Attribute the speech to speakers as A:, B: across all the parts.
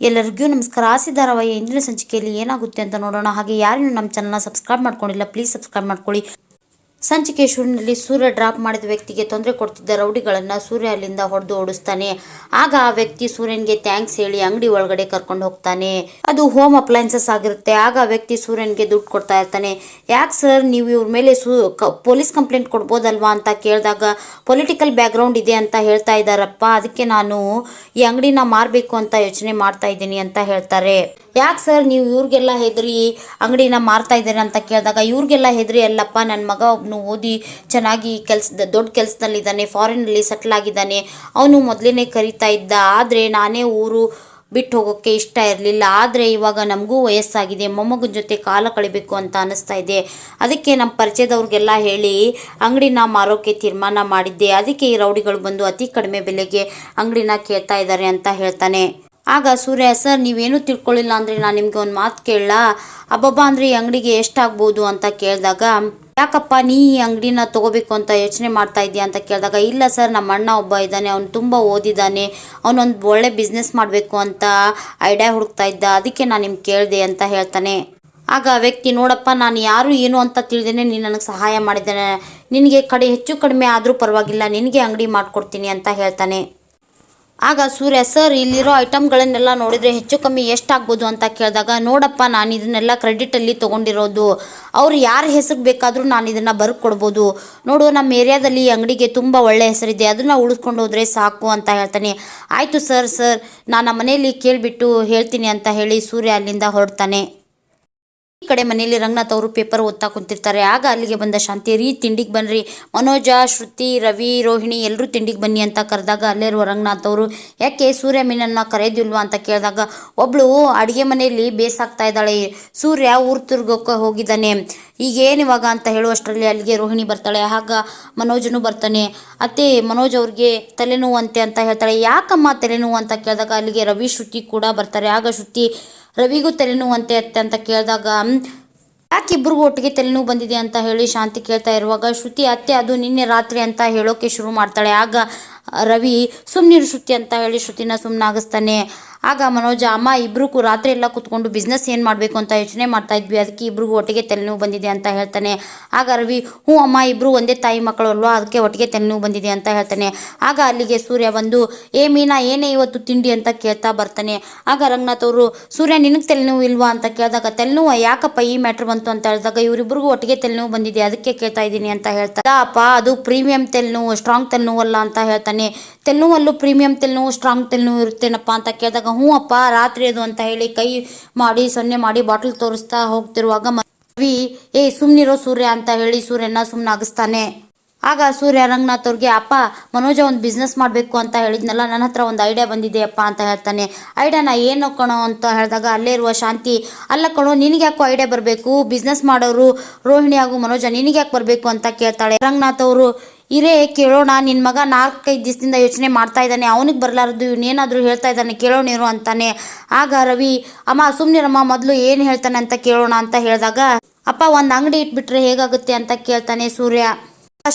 A: ಎಲ್ಲರಿಗೂ ನಮಸ್ಕಾರ. ಆಸಿ ಧಾರಾವಾಹಿಯ ಇಂದಿನ ಸಂಚಿಕೆಯಲ್ಲಿ ಏನಾಗುತ್ತೆ ಅಂತ ನೋಡೋಣ. ಹಾಗೆ ಯಾರೇನು ನಮ್ಮ ಚಾನಲ್ನ ಸಬ್ಸ್ಕ್ರೈಬ್ ಮಾಡ್ಕೊಂಡಿಲ್ಲ ಪ್ಲೀಸ್ ಸಬ್ಸ್ಕ್ರೈಬ್ ಮಾಡ್ಕೊಳ್ಳಿ. ಸಂಚಿಕೆ ಶುರುವಿನಲ್ಲಿ ಸೂರ್ಯ ಡ್ರಾಪ್ ಮಾಡಿದ ವ್ಯಕ್ತಿಗೆ ತೊಂದರೆ ಕೊಡ್ತಿದ್ದ ರೌಡಿಗಳನ್ನು ಸೂರ್ಯ ಅಲ್ಲಿಂದ ಹೊಡೆದು ಓಡಿಸ್ತಾನೆ. ಆಗ ಆ ವ್ಯಕ್ತಿ ಸೂರ್ಯನ್ಗೆ ಥ್ಯಾಂಕ್ಸ್ ಹೇಳಿ ಅಂಗಡಿ ಒಳಗಡೆ ಕರ್ಕೊಂಡು ಹೋಗ್ತಾನೆ. ಅದು ಹೋಮ್ ಅಪ್ಲೈನ್ಸಸ್ ಆಗಿರುತ್ತೆ. ಆಗ ಆ ವ್ಯಕ್ತಿ ಸೂರ್ಯನ್ಗೆ ದುಡ್ಡು ಕೊಡ್ತಾ ಇರ್ತಾನೆ. ಯಾಕೆ ಸರ್, ನೀವು ಇವ್ರ ಮೇಲೆ ಸೂ ಪೊಲೀಸ್ ಕಂಪ್ಲೇಂಟ್ ಕೊಡ್ಬೋದಲ್ವಾ ಅಂತ ಕೇಳಿದಾಗ, ಪೊಲಿಟಿಕಲ್ ಬ್ಯಾಕ್ಗ್ರೌಂಡ್ ಇದೆ ಅಂತ ಹೇಳ್ತಾ ಇದ್ದಾರಪ್ಪ. ಅದಕ್ಕೆ ನಾನು ಈ ಅಂಗಡಿನ ಮಾರಬೇಕು ಅಂತ ಯೋಚನೆ ಮಾಡ್ತಾ ಇದ್ದೀನಿ ಅಂತ ಹೇಳ್ತಾರೆ. ಯಾಕೆ ಸರ್, ನೀವು ಇವ್ರಿಗೆಲ್ಲ ಹೆದರಿ ಅಂಗಡಿನ ಮಾರ್ತಾ ಇದ್ದೀರಾ ಅಂತ ಕೇಳಿದಾಗ, ಇವ್ರಿಗೆಲ್ಲ ಹೆದರಿ ಅಲ್ಲಪ್ಪ. ನನ್ನ ಮಗ ಒಬ್ಬನು ಓದಿ ಚೆನ್ನಾಗಿ ಕೆಲಸ ದೊಡ್ಡ ಕೆಲಸದಲ್ಲಿದ್ದಾನೆ ಫಾರಿನಲ್ಲಿ ಸೆಟ್ಲ್ ಆಗಿದ್ದಾನೆ. ಅವನು ಮೊದಲೇ ಕರಿತಾ ಇದ್ದ. ಆದರೆ ನಾನೇ ಊರು ಬಿಟ್ಟು ಹೋಗೋಕ್ಕೆ ಇಷ್ಟ ಇರಲಿಲ್ಲ. ಆದರೆ ಇವಾಗ ನಮಗೂ ವಯಸ್ಸಾಗಿದೆ. ಮೊಮ್ಮಗನ ಜೊತೆ ಕಾಲ ಕಳಿಬೇಕು ಅಂತ ಅನ್ನಿಸ್ತಾ ಇದೆ. ಅದಕ್ಕೆ ನಮ್ಮ ಪರಿಚಯದವ್ರಿಗೆಲ್ಲ ಹೇಳಿ ಅಂಗಡಿನ ಮಾರೋಕ್ಕೆ ತೀರ್ಮಾನ ಮಾಡಿದ್ದೆ. ಅದಕ್ಕೆ ಈ ರೌಡಿಗಳು ಬಂದು ಅತಿ ಕಡಿಮೆ ಬೆಲೆಗೆ ಅಂಗಡಿನ ಕೇಳ್ತಾ ಇದ್ದಾರೆ ಅಂತ ಹೇಳ್ತಾನೆ. ಆಗ ಸೂರ್ಯ, ಸರ್, ನೀವೇನು ತಿಳ್ಕೊಳ್ಳಿಲ್ಲ ಅಂದರೆ ನಾನು ನಿಮಗೆ ಒಂದು ಮಾತು ಕೇಳಲ್ಲ ಅಬ್ಬಬ್ಬ, ಅಂದರೆ ಈ ಅಂಗಡಿಗೆ ಎಷ್ಟಾಗ್ಬೋದು ಅಂತ ಕೇಳಿದಾಗ ಯಾಕಪ್ಪ ನೀ ಈ ಅಂಗಡಿನ ತಗೋಬೇಕು ಅಂತ ಯೋಚನೆ ಮಾಡ್ತಾ ಇದೆಯಾ ಅಂತ ಕೇಳಿದಾಗ, ಇಲ್ಲ ಸರ್, ನಮ್ಮ ಅಣ್ಣ ಒಬ್ಬ ಇದ್ದಾನೆ, ಅವ್ನು ತುಂಬ ಓದಿದ್ದಾನೆ ಅವನೊಂದು ಒಳ್ಳೆ ಬಿಸ್ನೆಸ್ ಮಾಡಬೇಕು ಅಂತ ಐಡಿಯಾ ಹುಡುಕ್ತಾ ಇದ್ದ, ಅದಕ್ಕೆ ನಾನು ನಿಮ್ಗೆ ಕೇಳಿದೆ ಅಂತ ಹೇಳ್ತಾನೆ. ಆಗ ವ್ಯಕ್ತಿ, ನೋಡಪ್ಪ, ನಾನು ಯಾರು ಏನು ಅಂತ ತಿಳಿದೇನೆ ನೀನು ನನಗೆ ಸಹಾಯ ಮಾಡಿದ್ದೇನೆ. ನಿನಗೆ ಕಡೆ ಹೆಚ್ಚು ಕಡಿಮೆ ಆದರೂ ಪರವಾಗಿಲ್ಲ, ನಿನಗೆ ಅಂಗಡಿ ಮಾಡಿಕೊಡ್ತೀನಿ ಅಂತ ಹೇಳ್ತಾನೆ. ಆಗ ಸೂರ್ಯ, ಸರ್, ಇಲ್ಲಿರೋ ಐಟಮ್ಗಳನ್ನೆಲ್ಲ ನೋಡಿದರೆ ಹೆಚ್ಚು ಕಮ್ಮಿ ಎಷ್ಟಾಗ್ಬೋದು? ಅಂತ ಕೇಳಿದಾಗ, ನೋಡಪ್ಪ, ನಾನು ಇದನ್ನೆಲ್ಲ ಕ್ರೆಡಿಟಲ್ಲಿ ತೊಗೊಂಡಿರೋದು. ಅವ್ರು ಯಾರ ಹೆಸರು ಬೇಕಾದರೂ ನಾನು ಇದನ್ನು ಬರ್ಕೊಡ್ಬೋದು ನೋಡು, ನಮ್ಮ ಏರಿಯಾದಲ್ಲಿ ಅಂಗಡಿಗೆ ತುಂಬ ಒಳ್ಳೆ ಹೆಸರಿದೆ. ಅದನ್ನು ಉಳಿಸ್ಕೊಂಡು ಹೋದರೆ ಸಾಕು, ಅಂತ ಹೇಳ್ತಾನೆ. ಆಯಿತು, ಸರ್ ಸರ್. ನಾನು ಮನೆಯಲ್ಲಿ ಕೇಳಿಬಿಟ್ಟು ಹೇಳ್ತೀನಿ, ಅಂತ ಹೇಳಿ ಸೂರ್ಯ ಅಲ್ಲಿಂದ ಹೊರಡ್ತಾನೆ. ಈ ಕಡೆ ಮನೆಯಲ್ಲಿ ರಂಗನಾಥ್ ಅವರು ಪೇಪರ್ ಓದ್ತಾ ಕುಂತಿರ್ತಾರೆ. ಆಗ ಅಲ್ಲಿಗೆ ಬಂದ ಶಾಂತಿ ರೀ ತಿಂಡಿಗೆ ಬನ್ನಿರಿ ಮನೋಜ, ಶ್ರುತಿ, ರವಿ, ರೋಹಿಣಿ ಎಲ್ಲರೂ ತಿಂಡಿಗೆ ಬನ್ನಿ ಅಂತ ಕರೆದಾಗ ಅಲ್ಲೇ ರಂಗನಾಥ್ ಅವರು, ಯಾಕೆ ಸೂರ್ಯ ಮೀನನ್ನು ಕರೆಯೋದಿಲ್ವಾ ಅಂತ ಕೇಳಿದಾಗ, ಒಬ್ಳು ಅಡುಗೆ ಮನೆಯಲ್ಲಿ ಬೇಸಾಗ್ತಾ ಇದ್ದಾಳೆ. ಸೂರ್ಯ ಊರು ತಿರ್ಗೋಕೆ ಹೋಗಿದ್ದಾನೆ. ಈಗ ಏನು ಇವಾಗ ಅಂತ ಹೇಳುವಷ್ಟರಲ್ಲಿ ಅಲ್ಲಿಗೆ ರೋಹಿಣಿ ಬರ್ತಾಳೆ. ಆಗ ಮನೋಜನು ಬರ್ತಾನೆ, ಅತ್ತೆ, ಮನೋಜ್ ಅವ್ರಿಗೆ ತಲೆನೋವು ಅಂತೆ ಅಂತ ಹೇಳ್ತಾಳೆ. ಯಾಕಮ್ಮ ತಲೆನೋವು? ಅಂತ ಕೇಳಿದಾಗ ಅಲ್ಲಿಗೆ ರವಿ, ಶ್ರುತಿ ಕೂಡ ಬರ್ತಾರೆ. ಆಗ ಶ್ರುತಿ ರವಿಗೂ ತಲೆನೋವು ಅಂತೆ ಅತ್ತೆ ಅಂತ ಕೇಳಿದಾಗ ಯಾಕೆ ಇಬ್ರಿಗೂ ಒಟ್ಟಿಗೆ ತಲೆನೋವು ಬಂದಿದೆ ಅಂತ ಹೇಳಿ ಶಾಂತಿ ಕೇಳ್ತಾ ಇರುವಾಗ, ಶ್ರುತಿ, ಅತ್ತೆ, ಅದು ನಿನ್ನೆ ರಾತ್ರಿ ಅಂತ ಹೇಳೋಕೆ ಶುರು ಮಾಡ್ತಾಳೆ. ಆಗ ರವಿ ಸುಮ್ಮನಿರು ಶ್ರುತಿ ಅಂತ ಹೇಳಿ ಶ್ರುತಿನ ಸುಮ್ಮನಾಗಿಸ್ತಾನೆ ಆಗ ಮನೋಜ, ಅಮ್ಮ ಇಬ್ರಿಗೂ ರಾತ್ರಿ ಎಲ್ಲ ಕೂತ್ಕೊಂಡು ಬಿಸ್ನೆಸ್ ಏನು ಮಾಡಬೇಕು ಅಂತ ಯೋಚನೆ ಮಾಡ್ತಾ ಇದ್ವಿ. ಅದಕ್ಕೆ ಇಬ್ರಿಗೂ ಒಟ್ಟಿಗೆ ತಲೆನೋವು ಬಂದಿದೆ ಅಂತ ಹೇಳ್ತಾನೆ. ಆಗ ರವಿ, ಹ್ಞೂ ಅಮ್ಮ ಇಬ್ಬರು ಒಂದೇ ತಾಯಿ ಮಕ್ಕಳು ಅಲ್ವಾ? ಅದಕ್ಕೆ ಒಟ್ಟಿಗೆ ತಲೆನೋವು ಬಂದಿದೆ ಅಂತ ಹೇಳ್ತಾನೆ. ಆಗ ಅಲ್ಲಿಗೆ ಸೂರ್ಯ ಬಂದು, ಏ ಮೀನಾ, ಏನೇ ಇವತ್ತು ತಿಂಡಿ ಅಂತ ಕೇಳ್ತಾ ಬರ್ತಾನೆ. ಆಗ ರಂಗನಾಥ್ ಅವರು, ಸೂರ್ಯ, ನಿನಗೆ ತಲೆನೋವು ಇಲ್ವಾ? ಅಂತ ಕೇಳಿದಾಗ, ತಲೆನೋವು, ಯಾಕಪ್ಪ ಈ ಮ್ಯಾಟ್ರ್ ಬಂತು? ಅಂತ ಹೇಳಿದಾಗ ಇವರಿಬ್ಬರಿಗೂ ಒಟ್ಟಿಗೆ ತಲೆನೋವು ಬಂದಿದೆ. ಅದಕ್ಕೆ ಕೇಳ್ತಾ ಇದ್ದೀನಿ ಅಂತ ಹೇಳ್ತಾರೆ ಅಪ್ಪ, ಅದು ಪ್ರೀಮಿಯಂ ತಲೆನೋವು ಸ್ಟ್ರಾಂಗ್ ತಲೆನೋವು ಅಲ್ಲ ಅಂತ ಹೇಳ್ತಾನೆ. ತಲೆನೋವಲ್ಲೂ ಪ್ರೀಮಿಯಂ ತಲೆನೋವು ಸ್ಟ್ರಾಂಗ್ ತಲೆನೋವು ಇರುತ್ತೇನಪ್ಪ? ಅಂತ ಕೇಳಿದಾಗ ಹ್ಞೂ ಅಪ್ಪ, ರಾತ್ರಿ ಅದು ಅಂತ ಹೇಳಿ ಕೈ ಮಾಡಿ, ಸೊನ್ನೆ ಮಾಡಿ ಬಾಟಲ್ ತೋರಿಸ್ತಾ ಹೋಗ್ತಿರುವಾಗ ರವಿ, ಏ, ಸುಮ್ನಿರೋ ಸೂರ್ಯ ಅಂತ ಹೇಳಿ ಸೂರ್ಯನ ಸುಮ್ಮನಾಗಿಸ್ತಾನೆ ಆಗ ಸೂರ್ಯ ರಂಗನಾಥ್ ಅವ್ರಿಗೆ ಅಪ್ಪ, ಮನೋಜ ಒಂದು ಬಿಸ್ನೆಸ್ ಮಾಡಬೇಕು ಅಂತ ಹೇಳಿದ್ನಲ್ಲ, ನನ್ನ ಹತ್ರ ಒಂದು ಐಡಿಯಾ ಬಂದಿದೆ ಅಪ್ಪ ಅಂತ ಹೇಳ್ತಾನೆ. ಐಡಿಯಾನ ಏನು ಕಣೋ ಅಂತ ಹೇಳಿದಾಗ ಅಲ್ಲೇ ಇರುವ ಶಾಂತಿ, ಅಲ್ಲ ಕಣೋ, ನಿನಗೆ ಯಾಕೋ ಐಡಿಯಾ ಬರಬೇಕು? ಬಿಸ್ನೆಸ್ ಮಾಡೋರು ರೋಹಿಣಿ ಹಾಗೂ ಮನೋಜ ನಿನಗೆ ಯಾಕೆ ಬರಬೇಕು? ಅಂತ ಕೇಳ್ತಾಳೆ. ರಂಗನಾಥ್ ಅವರು ಇರೇ, ಕೇಳೋಣ ನಿನ್ನ ಮಗ ನಾಲ್ಕೈದು ದಿವಸದಿಂದ ಯೋಚನೆ ಮಾಡ್ತಾ ಇದ್ದಾನೆ. ಅವನಿಗೆ ಬರಲಾರದು, ಇವನೇನಾದರೂ ಹೇಳ್ತಾ ಇದ್ದಾನೆ ಕೇಳೋಣ ಇರು ಅಂತಾನೆ. ಆಗ ರವಿ, ಅಮ್ಮ ಸುಮ್ಮನಿರಮ್ಮ ಮೊದಲು ಏನು ಹೇಳ್ತಾನೆ ಅಂತ ಕೇಳೋಣ ಅಂತ ಹೇಳಿದಾಗ, ಅಪ್ಪ, ಒಂದು ಅಂಗಡಿ ಇಟ್ಬಿಟ್ರೆ ಹೇಗಾಗುತ್ತೆ ಅಂತ ಕೇಳ್ತಾನೆ ಸೂರ್ಯ.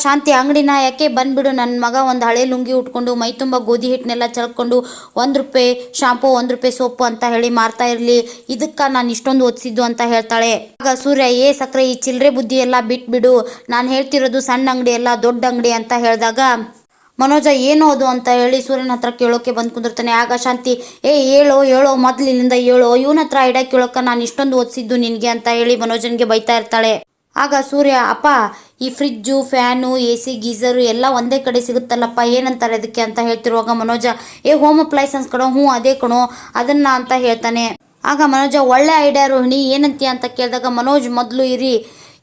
A: ಶಾಂತಿ ಅಂಗಡಿನ ಯಾಕೆ ಬಂದ್ಬಿಡು. ನನ್ನ ಮಗ ಒಂದು ಹಳೆ ಲುಂಗಿ ಉಟ್ಕೊಂಡು ಮೈ ತುಂಬ ಗೋಧಿ ಹಿಟ್ಟನ್ನೆಲ್ಲ ಚಲ್ಕೊಂಡು ಒಂದು ರೂಪಾಯಿ ಶಾಂಪು, ಒಂದು ರೂಪಾಯಿ ಸೋಪು ಅಂತ ಹೇಳಿ ಮಾರ್ತಾ ಇರಲಿ. ಇದಕ್ಕೆ ನಾನು ಇಷ್ಟೊಂದು ಓದಿಸಿದ್ದು ಅಂತ ಹೇಳ್ತಾಳೆ. ಆಗ ಸೂರ್ಯ, ಏ ಸಕ್ಕರೆ ಈ ಚಿಲ್ಲರೆ ಬುದ್ಧಿ ಎಲ್ಲ ಬಿಟ್ಬಿಡು. ನಾನು ಹೇಳ್ತಿರೋದು ಸಣ್ಣ ಅಂಗಡಿ ಎಲ್ಲ ದೊಡ್ಡ ಅಂಗಡಿ ಅಂತ ಹೇಳಿದಾಗ, ಮನೋಜ, ಏನು ಅದು? ಅಂತ ಹೇಳಿ ಸೂರ್ಯನ ಹತ್ರ ಕೇಳೋಕೆ ಬಂದು ಕುಂದಿರ್ತಾನೆ. ಆಗ ಶಾಂತಿ, ಏ, ಹೇಳೋ ಹೇಳೋ, ಮೊದಲಿನಿಂದ ಹೇಳೋ, ಇವನ ಹತ್ರ ಐಡಿಯಾ ಕೇಳೋಕೆ ನಾನು ಇಷ್ಟೊಂದು ಓದಿಸಿದ್ದು ನಿನಗೆ ಅಂತ ಹೇಳಿ ಮನೋಜನ್ಗೆ ಬೈತಾ ಇರ್ತಾಳೆ. ಆಗ ಸೂರ್ಯ, ಅಪ್ಪ, ಈ fridge, fan A C geyser ಎಲ್ಲ ಒಂದೇ ಕಡೆ ಸಿಗುತ್ತಲ್ಲಪ್ಪ, ಏನಂತಾರೆ ಅದಕ್ಕೆ? ಅಂತ ಹೇಳ್ತಿರುವಾಗ ಮನೋಜ, ಏ, ಹೋಮ್ ಅಪ್ಲೈಸನ್ಸ್ ಕಣೋ, ಹ್ಞೂ ಅದೇ ಕಣೋ, ಅದನ್ನ ಅಂತ ಹೇಳ್ತಾನೆ. ಆಗ ಮನೋಜ, ಒಳ್ಳೆ ಐಡಿಯಾ ರೋಹಿಣಿ, ಏನಂತೀಯ ಅಂತ ಕೇಳಿದಾಗ ಮನೋಜ್, ಮೊದಲು ಇರಿ,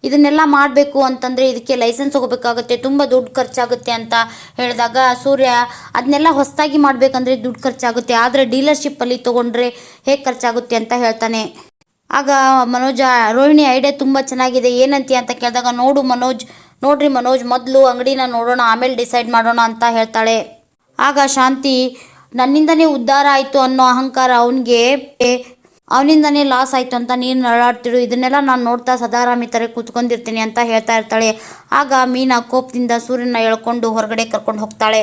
A: ಇದನ್ನೆಲ್ಲ ಮಾಡಬೇಕು ಅಂತಂದರೆ ಇದಕ್ಕೆ ಲೈಸೆನ್ಸ್ ಹೋಗಬೇಕಾಗುತ್ತೆ, ತುಂಬ ದುಡ್ಡು ಖರ್ಚಾಗುತ್ತೆ ಅಂತ ಹೇಳಿದಾಗ ಸೂರ್ಯ, ಅದನ್ನೆಲ್ಲ ಹೊಸದಾಗಿ ಮಾಡಬೇಕಂದ್ರೆ ದುಡ್ಡು ಖರ್ಚಾಗುತ್ತೆ, ಆದರೆ ಡೀಲರ್ಶಿಪ್ಪಲ್ಲಿ ತೊಗೊಂಡ್ರೆ ಹೇಗೆ ಖರ್ಚಾಗುತ್ತೆ? ಅಂತ ಹೇಳ್ತಾನೆ. ಆಗ ಮನೋಜ, ರೋಹಿಣಿ ಐಡಿಯಾ ತುಂಬ ಚೆನ್ನಾಗಿದೆ. ಏನಂತೀಯ ಅಂತ ಕೇಳಿದಾಗ, ನೋಡು ಮನೋಜ್, ನೋಡ್ರಿ ಮನೋಜ್, ಮೊದಲು ಅಂಗಡಿನ ನೋಡೋಣ, ಆಮೇಲೆ ಡಿಸೈಡ್ ಮಾಡೋಣ ಅಂತ ಹೇಳ್ತಾಳೆ. ಆಗ ಶಾಂತಿ, ನನ್ನಿಂದನೇ ಉದ್ಧಾರ ಆಯಿತು ಅನ್ನೋ ಅಹಂಕಾರ ಅವನಿಗೆ, ಅವನಿಂದನೇ ಲಾಸ್ ಆಯಿತು ಅಂತ ನೀನು ನರಳಾಡ್ತಿರು. ಇದನ್ನೆಲ್ಲ ನಾನು ನೋಡ್ತಾ ಸದಾರಾಮಿ ಥರ ಕೂತ್ಕೊಂಡಿರ್ತೀನಿ ಅಂತ ಹೇಳ್ತಾ ಇರ್ತಾಳೆ. ಆಗ ಮೀನಾ ಕೋಪದಿಂದ ಸೂರ್ಯನ ಎಳ್ಕೊಂಡು ಹೊರಗಡೆ ಕರ್ಕೊಂಡು ಹೋಗ್ತಾಳೆ.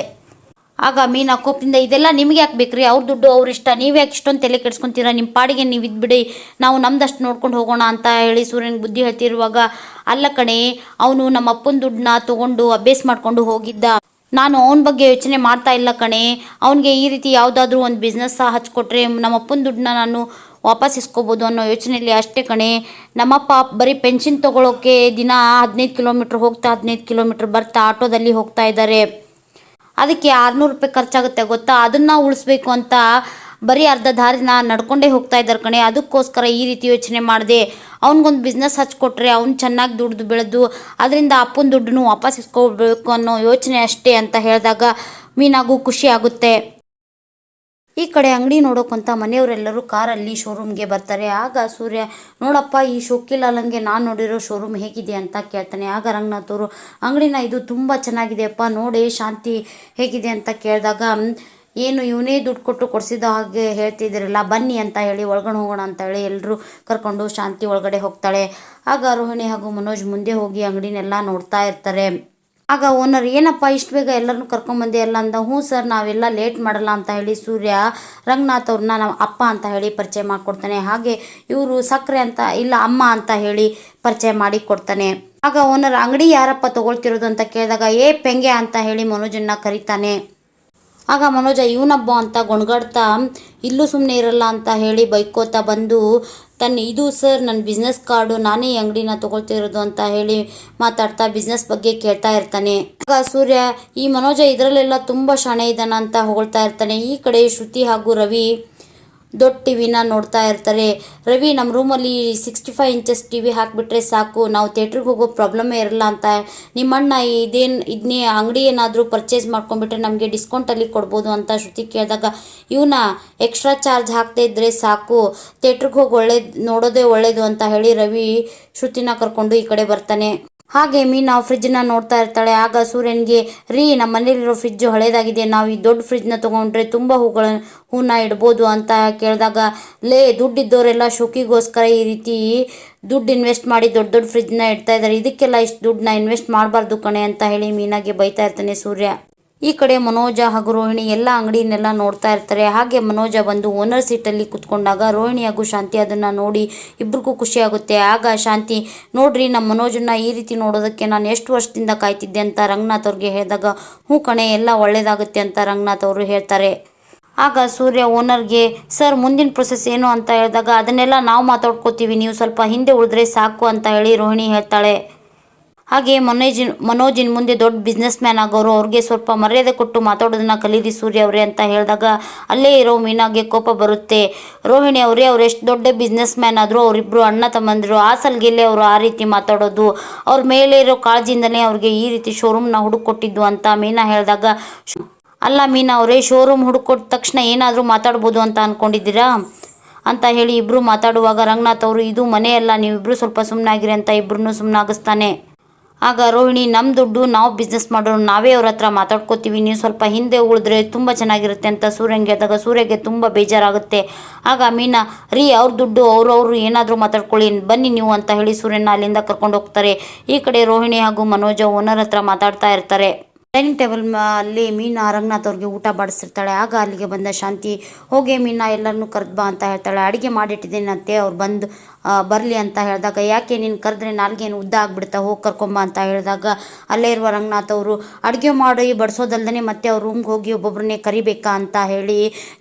A: ಆಗ ಮೀನಾ ಕೋಪದಿಂದ, ಇದೆಲ್ಲ ನಿಮ್ಗೆ ಯಾಕೆ ಬೇಕ್ರಿ? ಅವ್ರ ದುಡ್ಡು ಅವ್ರ ಇಷ್ಟ. ನೀವು ಯಾಕೆ ಇಷ್ಟೊಂದು ತಲೆ ಕೆಡ್ಸ್ಕೊಂತೀರಾ? ನಿಮ್ಮ ಪಾಡಿಗೆ ನೀವು ಇದ್ಬಿಡಿ. ನಾವು ನಮ್ದಷ್ಟು ನೋಡ್ಕೊಂಡು ಹೋಗೋಣ ಅಂತ ಹೇಳಿ ಸೂರ್ಯನಿಗೆ ಬುದ್ಧಿ ಹೇಳ್ತಿರುವಾಗ, ಅಲ್ಲ ಕಣೆ, ಅವನು ನಮ್ಮ ಅಪ್ಪನ ದುಡ್ಡನ್ನ ತಗೊಂಡು ಅಭ್ಯಾಸ ಮಾಡಿಕೊಂಡು ಹೋಗಿದ್ದ. ನಾನು ಅವನ ಬಗ್ಗೆ ಯೋಚನೆ ಮಾಡ್ತಾ ಇಲ್ಲ ಕಣೆ. ಅವನಿಗೆ ಈ ರೀತಿ ಯಾವುದಾದ್ರೂ ಒಂದು ಬಿಸ್ನೆಸ್ ಹಚ್ಕೊಟ್ರೆ ನಮ್ಮ ಅಪ್ಪನ ದುಡ್ಡನ್ನ ನಾನು ವಾಪಸ್ ಇಸ್ಕೋಬೋದು ಅನ್ನೋ ಯೋಚನೆಯಲ್ಲಿ ಅಷ್ಟೇ ಕಣೆ. ನಮ್ಮಪ್ಪ ಬರೀ ಪೆನ್ಷನ್ ತೊಗೊಳೋಕ್ಕೆ ದಿನ ಹದಿನೈದು ಕಿಲೋಮೀಟ್ರ್ ಹೋಗ್ತಾ, ಹದಿನೈದು ಕಿಲೋಮೀಟ್ರ್ ಬರ್ತಾ ಆಟೋದಲ್ಲಿ ಹೋಗ್ತಾ ಇದ್ದಾರೆ. ಅದಕ್ಕೆ ಆರುನೂರು ರೂಪಾಯಿ ಖರ್ಚಾಗುತ್ತೆ ಗೊತ್ತಾ? ಅದನ್ನು ಉಳಿಸ್ಬೇಕು ಅಂತ ಬರೀ ಅರ್ಧ ದಾರಿನ ನಡ್ಕೊಂಡೇ ಹೋಗ್ತಾ ಇದ್ದಾರೆ ಕಣೆ. ಅದಕ್ಕೋಸ್ಕರ ಈ ರೀತಿ ಯೋಚನೆ ಮಾಡಿದೆ. ಅವ್ನಿಗೊಂದು ಬಿಸ್ನೆಸ್ ಹಚ್ಕೊಟ್ರೆ ಅವ್ನು ಚೆನ್ನಾಗಿ ದುಡ್ದು ಬೆಳೆದು ಅದರಿಂದ ಅಪ್ಪನ ದುಡ್ಡನ್ನು ವಾಪಸ್ ಇಸ್ಕೊಳ್ಬೇಕು ಅನ್ನೋ ಯೋಚನೆ ಅಷ್ಟೇ ಅಂತ ಹೇಳಿದಾಗ ಮೀನಾಗೂ ಖುಷಿ ಆಗುತ್ತೆ. ಈ ಕಡೆ ಅಂಗಡಿ ನೋಡೋಕ್ಕಂತ ಮನೆಯವರೆಲ್ಲರೂ ಕಾರಲ್ಲಿ ಶೋರೂಮ್ಗೆ ಬರ್ತಾರೆ. ಆಗ ಸೂರ್ಯ, ನೋಡಪ್ಪ, ಈ ಶೋಕಿಲಾಲಂಗೆ ನಾನು ನೋಡಿರೋ ಶೋರೂಮ್ ಹೇಗಿದೆ ಅಂತ ಕೇಳ್ತಾನೆ. ಆಗ ರಂಗನಾಥ್ ಅವರು, ಅಂಗಡಿನ ಇದು ತುಂಬ ಚೆನ್ನಾಗಿದೆಯಪ್ಪ, ನೋಡಿ ಶಾಂತಿ ಹೇಗಿದೆ ಅಂತ ಕೇಳಿದಾಗ, ಏನು, ಇವನೇ ದುಡ್ಡು ಕೊಟ್ಟು ಕೊಡಿಸಿದ ಹಾಗೆ ಹೇಳ್ತಿದ್ದೀರಲ್ಲ, ಬನ್ನಿ ಅಂತ ಹೇಳಿ, ಒಳಗಡೆ ಹೋಗೋಣ ಅಂತ ಹೇಳಿ ಎಲ್ಲರೂ ಕರ್ಕೊಂಡು ಶಾಂತಿ ಒಳಗಡೆ ಹೋಗ್ತಾಳೆ. ಆಗ ರೋಹಿಣಿ ಹಾಗೂ ಮನೋಜ್ ಮುಂದೆ ಹೋಗಿ ಅಂಗಡಿನೆಲ್ಲ ನೋಡ್ತಾ ಇರ್ತಾರೆ. ಆಗ ಓನರ್ ಏನಪ್ಪ ಇಷ್ಟು ಬೇಗ ಎಲ್ಲರನ್ನೂ ಕರ್ಕೊಂಬಂದೆ ಅಲ್ಲ ಅಂದ, ಹ್ಞೂ ಸರ್ ನಾವೆಲ್ಲ ಲೇಟ್ ಮಾಡಲ್ಲ ಅಂತ ಹೇಳಿ ಸೂರ್ಯ, ರಂಗನಾಥ್ ಅವ್ರನ್ನ ನಮ್ಮ ಅಪ್ಪ ಅಂತ ಹೇಳಿ ಪರಿಚಯ ಮಾಡಿಕೊಡ್ತಾನೆ, ಹಾಗೆ ಇವರು ಸಕ್ಕರೆ ಅಂತ ಇಲ್ಲ ಅಮ್ಮ ಅಂತ ಹೇಳಿ ಪರಿಚಯ ಮಾಡಿ ಕೊಡ್ತಾನೆ. ಆಗ ಓನರ್ ಅಂಗಡಿ ಯಾರಪ್ಪ ತಗೊಳ್ತಿರೋದು ಅಂತ ಕೇಳಿದಾಗ, ಏ ಪೆಂಗೆ ಅಂತ ಹೇಳಿ ಮನೋಜನ್ನ ಕರೀತಾನೆ. ಆಗ ಮನೋಜ, ಇವನಬ್ಬ ಅಂತ ಗೊಣಗಾಡ್ತಾ ಇಲ್ಲೂ ಸುಮ್ಮನೆ ಇರಲ್ಲ ಅಂತ ಹೇಳಿ ಬೈಕೋತಾ ಬಂದು ತನ್ನ ಇದು ಸರ್, ನನ್ನ ಬಿಸ್ನೆಸ್ ಕಾರ್ಡು ನಾನೇ ಅಂಗಡಿನ ತೊಗೊಳ್ತಿರೋದು ಅಂತ ಹೇಳಿ ಮಾತಾಡ್ತಾ ಬಿಸ್ನೆಸ್ ಬಗ್ಗೆ ಕೇಳ್ತಾ ಇರ್ತಾನೆ. ಆಗ ಸೂರ್ಯ, ಈ ಮನೋಜ ಇದರಲ್ಲೆಲ್ಲ ತುಂಬ ಶಾಣೆ ಇದ್ದಾನ ಅಂತ ಹೊಗಳ್ತಾ ಇರ್ತಾನೆ. ಈ ಕಡೆ ಶ್ರುತಿ ಹಾಗೂ ರವಿ ದೊಡ್ಡ ಟಿವಿನ ನೋಡ್ತಾ ಇರ್ತಾರೆ. ರವಿ ನಮ್ಮ ರೂಮಲ್ಲಿ sixty five inches T V ಹಾಕಿಬಿಟ್ರೆ ಸಾಕು. ನಾವು ಥಿಯೇಟ್ರಿಗೆ ಹೋಗೋ ಪ್ರಾಬ್ಲಮ್ಮೇ ಇರಲ್ಲ ಅಂತ. ನಿಮ್ಮಣ್ಣ ಇದೇನು ಇದನ್ನೇ ಅಂಗಡಿ ಏನಾದರೂ ಪರ್ಚೇಸ್ ಮಾಡ್ಕೊಂಡ್ಬಿಟ್ರೆ ನಮಗೆ ಡಿಸ್ಕೌಂಟಲ್ಲಿ ಕೊಡ್ಬೋದು ಅಂತ ಶ್ರುತಿ ಕೇಳಿದಾಗ ಇವನ್ನ ಎಕ್ಸ್ಟ್ರಾ ಚಾರ್ಜ್ ಹಾಕದೇ ಇದ್ದರೆ ಸಾಕು. ಥಿಯೇಟ್ರಿಗೆ ಹೋಗಿ ಒಳ್ಳೇದು, ನೋಡೋದೇ ಒಳ್ಳೇದು ಅಂತ ಹೇಳಿ ರವಿ ಶ್ರುತಿನ ಕರ್ಕೊಂಡು ಈ ಕಡೆ ಬರ್ತಾನೆ. ಹಾಗೆ ಮೀನಾ ಫ್ರಿಜ್ನ ನೋಡ್ತಾ ಇರ್ತಾಳೆ. ಆಗ ಸೂರ್ಯನ್ಗೆ, ರೀ ನಮ್ಮ ಮನೇಲಿರೋ ಫ್ರಿಜ್ ಹಳೇದಾಗಿದೆ. ನಾವು ಈ ದೊಡ್ಡ ಫ್ರಿಜ್ನ ತಗೊಂಡ್ರೆ ತುಂಬ ಹೂಗಳ, ಹೂನ ಇಡ್ಬೋದು ಅಂತ ಕೇಳಿದಾಗ, ಲೇ ದುಡ್ಡಿದ್ದವರೆಲ್ಲ ಶೋಕಿಗೋಸ್ಕರ ಈ ರೀತಿ ದುಡ್ಡು ಇನ್ವೆಸ್ಟ್ ಮಾಡಿ ದೊಡ್ಡ ದೊಡ್ಡ ಫ್ರಿಜ್ನ ಇಡ್ತಾ ಇದ್ದಾರೆ ಇದಕ್ಕೆಲ್ಲ ಇಷ್ಟು ದುಡ್ಡನ್ನ ಇನ್ವೆಸ್ಟ್ ಮಾಡಬಾರ್ದು ಕಣೆ ಅಂತ ಹೇಳಿ ಮೀನಾಗೆ ಬೈತಾ ಇರ್ತಾನೆ ಸೂರ್ಯ. ಈ ಕಡೆ ಮನೋಜ ಹಾಗೂ ರೋಹಿಣಿ ಎಲ್ಲ ಅಂಗಡಿನೆಲ್ಲ ನೋಡ್ತಾ ಇರ್ತಾರೆ. ಹಾಗೆ ಮನೋಜ ಬಂದು ಓನರ್ ಸೀಟಲ್ಲಿ ಕುತ್ಕೊಂಡಾಗ ರೋಹಿಣಿ ಹಾಗೂ ಶಾಂತಿ ಅದನ್ನು ನೋಡಿ ಇಬ್ರಿಗೂ ಖುಷಿ ಆಗುತ್ತೆ. ಆಗ ಶಾಂತಿ, ನೋಡ್ರಿ ನಮ್ಮ ಮನೋಜನ್ನ ಈ ರೀತಿ ನೋಡೋದಕ್ಕೆ ನಾನು ಎಷ್ಟು ವರ್ಷದಿಂದ ಕಾಯ್ತಿದ್ದೆ ಅಂತ ರಂಗನಾಥ್ ಅವ್ರಿಗೆ ಹೇಳಿದಾಗ, ಹ್ಞೂ ಕಣೆ, ಎಲ್ಲ ಒಳ್ಳೇದಾಗುತ್ತೆ ಅಂತ ರಂಗನಾಥ್ ಅವರು ಹೇಳ್ತಾರೆ. ಆಗ ಸೂರ್ಯ ಓನರ್ಗೆ ಸರ್, ಮುಂದಿನ ಪ್ರೊಸೆಸ್ ಏನು? ಅಂತ ಹೇಳಿದಾಗ, ಅದನ್ನೆಲ್ಲ ನಾವು ಮಾತಾಡ್ಕೋತೀವಿ. ನೀವು ಸ್ವಲ್ಪ ಹಿಂದೆ ಉಳಿದ್ರೆ ಸಾಕು ಅಂತ ಹೇಳಿ ರೋಹಿಣಿ ಹೇಳ್ತಾಳೆ. ಹಾಗೆ ಮನೋಜಿನ್ ಮನೋಜಿನ್ ಮುಂದೆ ದೊಡ್ಡ ಬಿಸ್ನೆಸ್ ಮ್ಯಾನ್ ಆಗೋರು, ಅವ್ರಿಗೆ ಸ್ವಲ್ಪ ಮರ್ಯಾದೆ ಕೊಟ್ಟು ಮಾತಾಡೋದನ್ನ ಕಲೀರಿ ಸೂರ್ಯ ಅವರೇ ಅಂತ ಹೇಳಿದಾಗ ಅಲ್ಲೇ ಇರೋ ಮೀನಾಗೆ ಕೋಪ ಬರುತ್ತೆ. ರೋಹಿಣಿ ಅವರೇ, ಅವ್ರು ಎಷ್ಟು ದೊಡ್ಡ ಬಿಸ್ನೆಸ್ ಮ್ಯಾನ್ ಆದರೂ ಅವರಿಬ್ಬರು ಅಣ್ಣ ತಮ್ಮಂದರು ಆ ಸಲ್ಗೆಲ್ಲೇ ಅವರು ಆ ರೀತಿ ಮಾತಾಡೋದು. ಅವ್ರ ಮೇಲೆ ಇರೋ ಕಾಳಜಿಯಿಂದನೇ ಅವ್ರಿಗೆ ಈ ರೀತಿ ಶೋರೂಮ್ನ ಹುಡುಕೊಟ್ಟಿದ್ದು ಅಂತ ಮೀನಾ ಹೇಳಿದಾಗ ಅಲ್ಲ ಮೀನಾ ಅವರೇ ಶೋರೂಮ್ ಹುಡುಕೊಟ್ಟ ತಕ್ಷಣ ಏನಾದರೂ ಮಾತಾಡ್ಬೋದು ಅಂತ ಅಂದ್ಕೊಂಡಿದ್ದೀರಾ ಅಂತ ಹೇಳಿ ಇಬ್ಬರು ಮಾತಾಡುವಾಗ, ರಂಗನಾಥ್ ಅವರು, ಇದು ಮನೆಯಲ್ಲ ನೀವಿಬ್ಬರು ಸ್ವಲ್ಪ ಸುಮ್ಮನಾಗಿರಿ ಅಂತ ಇಬ್ಬರನ್ನೂ ಸುಮ್ಮನಾಗಿಸ್ತಾನೆ ಆಗ ರೋಹಿಣಿ ನಮ್ಮ ದುಡ್ಡು ನಾವು ಬಿಸ್ನೆಸ್ ಮಾಡೋರು ನಾವೇ ಅವ್ರ ಹತ್ರ ಮಾತಾಡ್ಕೋತೀವಿ. ನೀವು ಸ್ವಲ್ಪ ಹಿಂದೆ ಉಳಿದ್ರೆ ತುಂಬ ಚೆನ್ನಾಗಿರುತ್ತೆ ಅಂತ ಸೂರ್ಯಂಗೆ ಆದಾಗ ಸೂರ್ಯಗೆ ತುಂಬ ಬೇಜಾರಾಗುತ್ತೆ. ಆಗ ಮೀನಾ, ರೀ, ಅವ್ರ ದುಡ್ಡು ಅವ್ರವ್ರು ಏನಾದರೂ ಮಾತಾಡ್ಕೊಳ್ಳಿ. ಬನ್ನಿ ನೀವು ಅಂತ ಹೇಳಿ ಸೂರ್ಯನ ಅಲ್ಲಿಂದ ಕರ್ಕೊಂಡು ಹೋಗ್ತಾರೆ. ಈ ಕಡೆ ರೋಹಿಣಿ ಹಾಗೂ ಮನೋಜ ಓನರ್ ಹತ್ರ ಮಾತಾಡ್ತಾ ಇರ್ತಾರೆ. ಡೈನಿಂಗ್ ಟೇಬಲ್ ಅಲ್ಲಿ ಮೀನಾ ರಂಗನಾಥ್ ಅವ್ರಿಗೆ ಊಟ ಬಡಿಸಿರ್ತಾಳೆ ಆಗ ಅಲ್ಲಿಗೆ ಬಂದ ಶಾಂತಿ, ಹೋಗಿ ಮೀನಾ ಎಲ್ಲರನ್ನೂ ಕರೆದು ಬಾ ಅಂತ ಹೇಳ್ತಾಳೆ. ಅಡುಗೆ ಮಾಡಿಟ್ಟಿದ್ದೀನಂತೆ, ಅವ್ರು ಬಂದು ಬರಲಿ ಅಂತ ಹೇಳಿದಾಗ, ಯಾಕೆ ನೀನು ಕರೆದ್ರೆ ನಾಲ್ಗೇನು ಉದ್ದ ಆಗ್ಬಿಡ್ತಾ, ಹೋಗಿ ಕರ್ಕೊಂಬ ಅಂತ ಹೇಳಿದಾಗ, ಅಲ್ಲೇ ಇರುವ ರಂಗನಾಥ್ ಅವರು, ಅಡುಗೆ ಮಾಡಿ ಬಡಿಸೋದಲ್ದೇ ಮತ್ತೆ ಅವ್ರ ರೂಮ್ಗೆ ಹೋಗಿ ಒಬ್ಬೊಬ್ಬರನ್ನೇ ಕರಿಬೇಕಾ ಅಂತ ಹೇಳಿ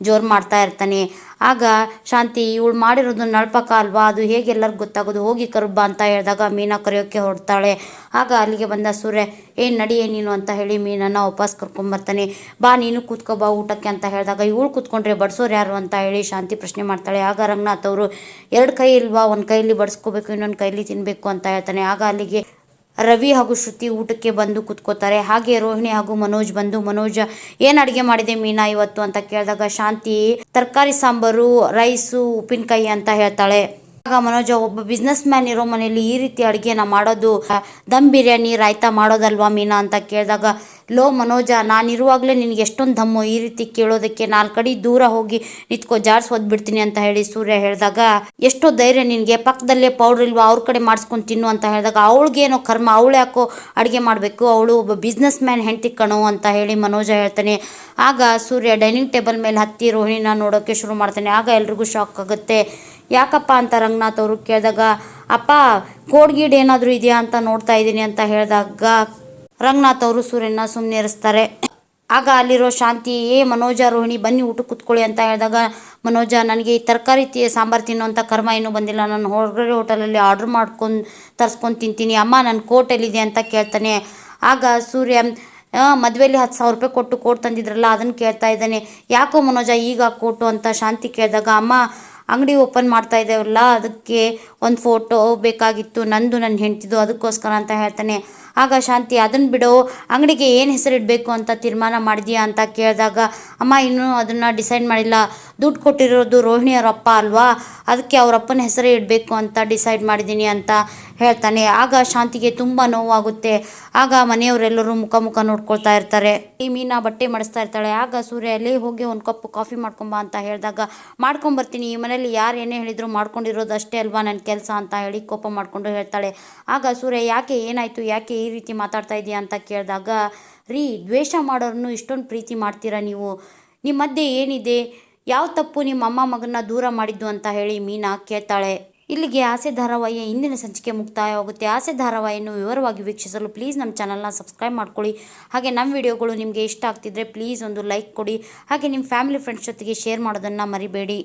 A: ಜೋರು ಮಾಡ್ತಾ ಇರ್ತಾನೆ. ಆಗ ಶಾಂತಿ, ಇವಳು ಮಾಡಿರೋದು ನಳ್ಪಕ ಅಲ್ವಾ? ಅದು ಹೇಗೆ ಎಲ್ಲರಿಗೂ ಗೊತ್ತಾಗೋದು? ಹೋಗಿ ಕರುಬ ಅಂತ ಹೇಳಿದಾಗ ಮೀನಾ ಕರೆಯೋಕ್ಕೆ ಹೊರಡ್ತಾಳೆ. ಆಗ ಅಲ್ಲಿಗೆ ಬಂದ ಸೂರ್ಯ ಏನು ನಡಿಯೇ ನೀನು? ಅಂತ ಹೇಳಿ ಮೀನನ್ನು ವಾಪಸ್ ಕರ್ಕೊಂಬರ್ತಾನೆ. ಬಾ, ನೀನು ಕೂತ್ಕೋ, ಬಾ ಊಟಕ್ಕೆ, ಅಂತ ಹೇಳಿದಾಗ ಇವಳು ಕೂತ್ಕೊಂಡ್ರೆ ಬಡಿಸೋರು ಯಾರು ಅಂತ ಹೇಳಿ ಶಾಂತಿ ಪ್ರಶ್ನೆ ಮಾಡ್ತಾಳೆ. ಆಗ ರಂಗನಾಥ್ ಅವರು, ಎರಡು ಕೈ ಇಲ್ವಾ? ಒಂದು ಕೈಲಿ ಬಡಿಸ್ಕೋಬೇಕು, ಇನ್ನೊಂದು ಕೈಲಿ ತಿನ್ನಬೇಕು ಅಂತ ಹೇಳ್ತಾನೆ. ಆಗ ಅಲ್ಲಿಗೆ ರವಿ ಹಾಗೂ ಶ್ರುತಿ ಊಟಕ್ಕೆ ಬಂದು ಕುತ್ಕೋತಾರೆ. ಹಾಗೆ ರೋಹಿಣಿ ಹಾಗೂ ಮನೋಜ್ ಬಂದು, ಮನೋಜ್, ಏನ್ ಅಡುಗೆ ಮಾಡಿದೆ ಮೀನಾ ಇವತ್ತು? ಅಂತ ಕೇಳಿದಾಗ, ಶಾಂತಿ, ತರಕಾರಿ ಸಾಂಬಾರು, ರೈಸು, ಉಪ್ಪಿನಕಾಯಿ, ಅಂತ ಹೇಳ್ತಾಳೆ. ಆಗ ಮನೋಜ ಒಬ್ಬ ಬಿಸ್ನೆಸ್ ಮ್ಯಾನ್ ಇರೋ ಮನೆಯಲ್ಲಿ ಈ ರೀತಿ ಅಡುಗೆನ ಮಾಡೋದು, ದಮ್ ಬಿರಿಯಾನಿ ರಾಯ್ತಾ ಮಾಡೋದಲ್ವಾ ಮೀನಾ ಅಂತ ಕೇಳಿದಾಗ, ಲೋ ಮನೋಜ, ನಾನಿರುವಾಗಲೇ ನಿನಗೆ ಎಷ್ಟೊಂದು ದಮ್ಮು, ಈ ರೀತಿ ಕೇಳೋದಕ್ಕೆ ನಾಲ್ಕಡಿ ದೂರ ಹೋಗಿ ನಿತ್ಕೋ, ಜಾರ್ಸ್ ಓದ್ಬಿಡ್ತೀನಿ ಅಂತ ಹೇಳಿ ಸೂರ್ಯ ಹೇಳಿದಾಗ, ಎಷ್ಟೋ ಧೈರ್ಯ ನಿನಗೆ, ಪಕ್ಕದಲ್ಲೇ ಪೌಡ್ರ್ ಇಲ್ವಾ, ಅವ್ರ ಕಡೆ ಮಾಡಿಸ್ಕೊಂಡು ತಿನ್ನು ಅಂತ ಹೇಳಿದಾಗ, ಅವಳಿಗೇನೋ ಕರ್ಮ, ಅವಳು ಯಾಕೋ ಅಡುಗೆ ಮಾಡಬೇಕು, ಅವಳು ಒಬ್ಬ ಬಿಸ್ನೆಸ್ ಮ್ಯಾನ್ ಹೆಂಡ್ತಿ ಕಣೋ ಅಂತ ಹೇಳಿ ಮನೋಜ ಹೇಳ್ತಾನೆ. ಆಗ ಸೂರ್ಯ ಡೈನಿಂಗ್ ಟೇಬಲ್ ಮೇಲೆ ಹತ್ತಿ ರೋಹಿಣಿನ ನೋಡೋಕ್ಕೆ ಶುರು ಮಾಡ್ತಾನೆ. ಆಗ ಎಲ್ರಿಗೂ ಶಾಕ್ ಆಗುತ್ತೆ. ಯಾಕಪ್ಪ ಅಂತ ರಂಗನಾಥ್ ಅವರು ಕೇಳಿದಾಗ, ಅಪ್ಪ, ಕೋಡ್ಗೀಡ್ ಏನಾದರೂ ಇದೆಯಾ ಅಂತ ನೋಡ್ತಾ ಇದ್ದೀನಿ ಅಂತ ಹೇಳಿದಾಗ, ರಂಗನಾಥ್ ಅವರು ಸೂರ್ಯನ ಸುಮ್ಮನೆ ಇರಿಸ್ತಾರೆ ಆಗ ಅಲ್ಲಿರೋ ಶಾಂತಿ, ಏ, ಮನೋಜ, ರೋಹಿಣಿ, ಬನ್ನಿ ಊಟ ಕೂತ್ಕೊಳ್ಳಿ ಅಂತ ಹೇಳಿದಾಗ, ಮನೋಜ, ನನಗೆ ಈ ತರಕಾರಿ ತಿ, ಸಾಂಬಾರು ತಿನ್ನುವಂಥ ಕರ್ಮ ಏನೂ ಬಂದಿಲ್ಲ. ನಾನು ಹೊರಗಡೆ ಹೋಟೆಲಲ್ಲಿ ಆರ್ಡ್ರ್ ಮಾಡ್ಕೊಂಡು ತರಿಸ್ಕೊಂಡು ತಿಂತೀನಿ. ಅಮ್ಮ ನನ್ನ ಕೋಟ್ ಎಲ್ಲಿದೆ ಅಂತ ಕೇಳ್ತಾನೆ. ಆಗ ಸೂರ್ಯ ಮದುವೆಯಲ್ಲಿ ಹತ್ತು ಸಾವಿರ ರೂಪಾಯಿ ಕೊಟ್ಟು ಕೋಟ್ ತಂದಿದ್ರಲ್ಲ ಅದನ್ನು ಕೇಳ್ತಾ ಇದ್ದಾನೆ. ಯಾಕೋ ಮನೋಜ, ಈಗ ಕೋಟು ಅಂತ ಶಾಂತಿ ಕೇಳಿದಾಗ, ಅಮ್ಮ ಅಂಗಡಿ ಓಪನ್ ಮಾಡ್ತಾ ಇದ್ದೇವಲ್ಲ ಅದಕ್ಕೆ ಒಂದು ಫೋಟೋ ಬೇಕಾಗಿತ್ತು. ನಂದು ನನ್ನ ಹೆಂಡ್ತಿದ್ದು ಅದಕ್ಕೋಸ್ಕರ ಅಂತ ಹೇಳ್ತಾನೆ. ಆಗ ಶಾಂತಿ ಅದನ್ನು ಬಿಡು, ಅಂಗಡಿಗೆ ಏನು ಹೆಸರಿಡಬೇಕು ಅಂತ ತೀರ್ಮಾನ ಮಾಡಿದ್ಯಾ? ಅಂತ ಕೇಳಿದಾಗ, ಅಮ್ಮ, ಇನ್ನೂ ಅದನ್ನು ಡಿಸೈಡ್ ಮಾಡಿಲ್ಲ. ದುಡ್ಡು ಕೊಟ್ಟಿರೋದು ರೋಹಿಣಿ ಅವ್ರ ಅಪ್ಪ ಅಲ್ವಾ? ಅದಕ್ಕೆ ಅವರಪ್ಪನ ಹೆಸರು ಹೆಸರೇ ಇಡಬೇಕು ಅಂತ ಡಿಸೈಡ್ ಮಾಡಿದ್ದೀನಿ ಅಂತ ಹೇಳ್ತಾನೆ. ಆಗ ಶಾಂತಿಗೆ ತುಂಬ ನೋವಾಗುತ್ತೆ. ಆಗ ಮನೆಯವರೆಲ್ಲರೂ ಮುಖ ಮುಖ ನೋಡ್ಕೊಳ್ತಾ ಇರ್ತಾರೆ. ಈ ಮೀನಾ ಬಟ್ಟೆ ಮಾಡಿಸ್ತಾ ಇರ್ತಾಳೆ. ಆಗ ಸೂರ್ಯ ಅಲ್ಲಿ ಹೋಗಿ ಒಂದು ಕಪ್ ಕಾಫಿ ಮಾಡ್ಕೊಂಬ ಅಂತ ಹೇಳಿದಾಗ ಮಾಡ್ಕೊಂಬರ್ತೀನಿ ಈ ಮನೇಲಿ ಯಾರು ಏನೇ ಹೇಳಿದ್ರು ಮಾಡ್ಕೊಂಡಿರೋದು ಅಷ್ಟೇ ಅಲ್ವಾ ನನ್ನ ಕೆಲಸ? ಅಂತ ಹೇಳಿ ಕೋಪ ಮಾಡಿಕೊಂಡು ಹೇಳ್ತಾಳೆ. ಆಗ ಸೂರ್ಯ, ಯಾಕೆ? ಏನಾಯಿತು? ಯಾಕೆ ಈ ರೀತಿ ಮಾತಾಡ್ತಾ ಇದೆಯಾ ಅಂತ ಕೇಳಿದಾಗ, ರೀ, ದ್ವೇಷ ಮಾಡೋರನ್ನು ಇಷ್ಟೊಂದು ಪ್ರೀತಿ ಮಾಡ್ತೀರಾ ನೀವು? ನಿಮ್ಮ ಮಧ್ಯೆ ಏನಿದೆ? ಯಾವ ತಪ್ಪು ನಿಮ್ಮ ಅಮ್ಮ ಮಗನ ದೂರ ಮಾಡಿದ್ದು ಅಂತ ಹೇಳಿ ಮೀನಾ ಕೇಳ್ತಾಳೆ. ಇಲ್ಲಿಗೆ ಆಸೆ ಧಾರಾವಾಹಿಯ ಇಂದಿನ ಸಂಚಿಕೆ ಮುಕ್ತಾಯವಾಗುತ್ತೆ. ಆಸೆ ಧಾರಾವಾಹಿಯನ್ನು ವಿವರವಾಗಿ ವೀಕ್ಷಿಸಲು ಪ್ಲೀಸ್ ನಮ್ಮ ಚಾನಲ್ನ ಸಬ್ಸ್ಕ್ರೈಬ್ ಮಾಡ್ಕೊಳ್ಳಿ. ಹಾಗೆ ನಮ್ಮ ವಿಡಿಯೋಗಳು ನಿಮಗೆ ಇಷ್ಟ ಆಗ್ತಿದ್ರೆ ಪ್ಲೀಸ್ ಒಂದು ಲೈಕ್ ಕೊಡಿ. ಹಾಗೆ ನಿಮ್ಮ ಫ್ಯಾಮಿಲಿ ಫ್ರೆಂಡ್ಸ್ ಜೊತೆಗೆ ಶೇರ್ ಮಾಡೋದನ್ನು ಮರಿಬೇಡಿ.